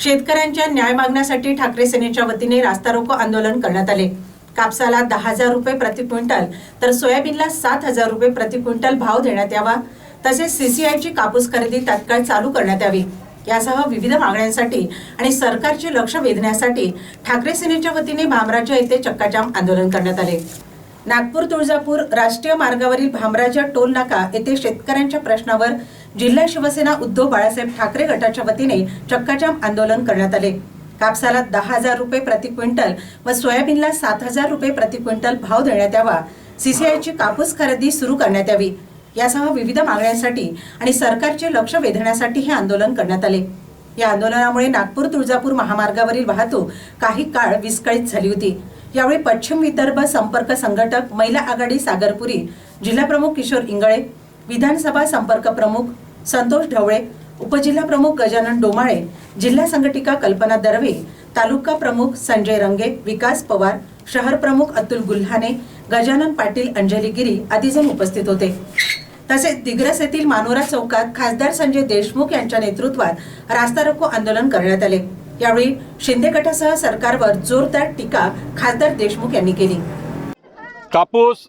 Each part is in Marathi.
शेतकऱ्यांच्या न्याय मागण्यासाठी ठाकरे सेनेच्या वतीने रास्ता रोको आंदोलन करण्यात आले. कापसाला दहा हजार रुपये प्रति क्विंटल तर सोयाबीनला सात हजार रुपये प्रति क्विंटल भाव देण्यात यावा. तसेच सीसीआयची कापूस खरेदी तात्काळ चालू करण्यात यावी. यासह विविध मागण्यांसाठी आणि सरकारचे लक्ष वेधण्यासाठी ठाकरे सेनेच्या वतीने भामराजा येथे चक्काजाम आंदोलन करण्यात आले. नागपूर तुळजापूर राष्ट्रीय मार्गावरील भामराजा टोल नाका येथे शेतकऱ्यांच्या प्रश्नावर जिल्हा शिवसेना उद्धव बाळासाहेब ठाकरे गटाच्या वतीने चक्काजाम आंदोलन करण्यात आले. कापसाला दहा हजार रुपये प्रति क्विंटल व सोयाबीनला सात हजार रुपये प्रति क्विंटल भाव देण्यात यावा. सीसीआयची कापूस खरेदी सुरू करण्यात यावी. यासह विविध मागण्यांसाठी आणि सरकारचे लक्ष वेधण्यासाठी हे आंदोलन करण्यात आले. या आंदोलनामुळे नागपूर तुळजापूर महामार्गावरील वाहतूक काही काळ विस्कळीत झाली होती. यावेळी पश्चिम विदर्भ संपर्क संघटक महिला आघाडी सागरपुरी जिल्हाप्रमुख किशोर इंगळे विधानसभा संपर्क प्रमुख संतोष ढवळे उपजिल्हा प्रमुख गजानन डोमाळे जिल्हा संघटिका कल्पना दर्वे तालुका प्रमुख संजय रंगे विकास पवार शहर प्रमुख अतुल गुल्हाने गजानन पाटील अंजली गिरी आदी जण उपस्थित होते. तसेच दिग्रस येथील मानोरा चौकात खासदार संजय देशमुख यांच्या नेतृत्वात रास्ता रोको आंदोलन करण्यात आले. यावेळी शिंदे गटासह सरकारवर जोरदार टीका खासदार देशमुख यांनी केली. कापूस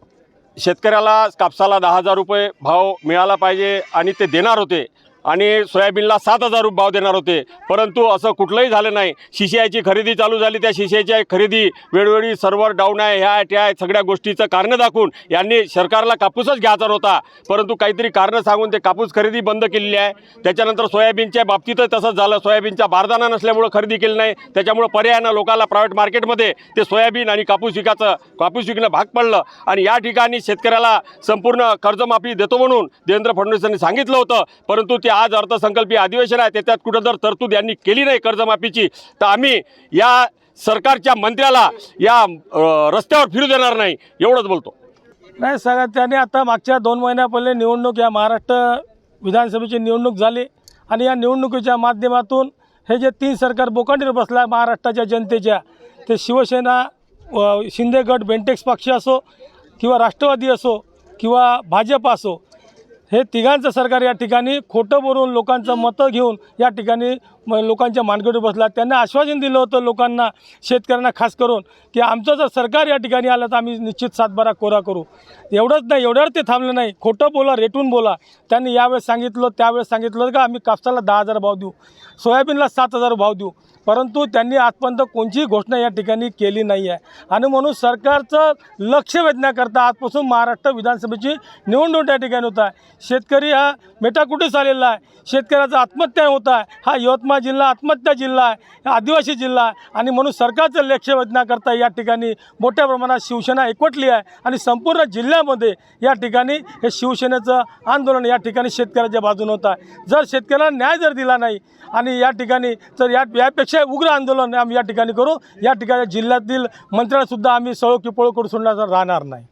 शेतकऱ्याला कापसाला दहा हजार रुपये भाव मिळाला पाहिजे आणि ते देणार होते. आणि सोयाबीनला सात हजार रुपये भाव देणार होते. परंतु असं कुठलंही झालं नाही. शिशियाची खरेदी चालू झाली. त्या शिशियाची खरेदी वेळोवेळी सर्व्हर डाऊन आहे ह्या आहे, त्या आहे, सगळ्या गोष्टीचं कारणं दाखवून यांनी सरकारला कापूसच घ्यायचा होता परंतु काहीतरी कारणं सांगून ते कापूस खरेदी बंद केलेली आहे. त्याच्यानंतर सोयाबीनच्या बाबतीतच तसंच झालं. सोयाबीनचा बारदाना नसल्यामुळं खरेदी केली नाही. त्याच्यामुळं पर्यायानं लोकांना प्रायव्हेट मार्केटमध्ये ते सोयाबीन आणि कापूस विकायचं कापूस विकणं भाग पडलं. आणि या ठिकाणी शेतकऱ्याला संपूर्ण कर्जमाफी देतो म्हणून देवेंद्र फडणवीसांनी सांगितलं होतं. परंतु ते आज अर्थसंकल्पीय अधिवेशन आहे त्याच्यात कुठं जर तरतूद यांनी केली नाही कर्जमाफीची तर आम्ही या सरकारच्या मंत्र्याला या रस्त्यावर फिरू देणार नाही एवढंच बोलतो. नाही सगळं त्याने आता मागच्या दोन महिन्यापहिले निवडणूक या महाराष्ट्र विधानसभेची निवडणूक झाली आणि या निवडणुकीच्या माध्यमातून हे जे तीन सरकार बोकांडीवर बसला आहे महाराष्ट्राच्या जनतेच्या ते शिवसेना शिंदेगड शिंदे गट बेंटेक्स पक्ष असो किंवा राष्ट्रवादी असो किंवा भाजप असो हे तिघांचं सरकार या ठिकाणी खोटं बोलून लोकांचं मतं घेऊन या ठिकाणी लोकांच्या मानगडीवर बसला. त्यांना आश्वासन दिलं होतं लोकांना शेतकऱ्यांना खास करून की आमचं जर सरकार या ठिकाणी आलं तर आम्ही निश्चित सातबारा कोरा करू. एवढंच नाही एवढ्यावर ते थांबलं नाही. खोटं बोला रेटून बोला. त्यांनी यावेळेस सांगितलं त्यावेळेस सांगितलं का आम्ही कापसाला दहा हजार भाव देऊ. सोयाबीनला सात हजार भाव देऊ. परंतु त्यांनी आजपर्यंत कोणतीही घोषणा या ठिकाणी केली नाही आहे. आणि म्हणून सरकारचं लक्ष वेधण्याकरता आजपासून महाराष्ट्र विधानसभेची निवडणूक या ठिकाणी होत आहे. शेतकरी हा मेटाकुटीस आलेला आहे. शेतकऱ्याचा आत्महत्या होत आहे. हा यवतमाळ जिल्हा आत्महत्या जिल्हा आहे. आदिवासी जिल्हा आहे. आणि म्हणून सरकारचं लक्ष वेधण्याकरता या ठिकाणी मोठ्या प्रमाणात शिवसेना एकवटली आहे. आणि संपूर्ण जिल्ह्यामध्ये या ठिकाणी हे शिवसेनेचं आंदोलन या ठिकाणी शेतकऱ्याच्या बाजूने होत आहे. जर शेतकऱ्याला न्याय जर दिला नाही आणि या ठिकाणी तर या यापेक्षा उग्र आंदोलन आम्ही या ठिकाणी करू. या ठिकाणी जिल्ह्यातील मंत्र्यांसुद्धा आम्ही सळो किपळो करू सोडण्याचा राहणार नाही.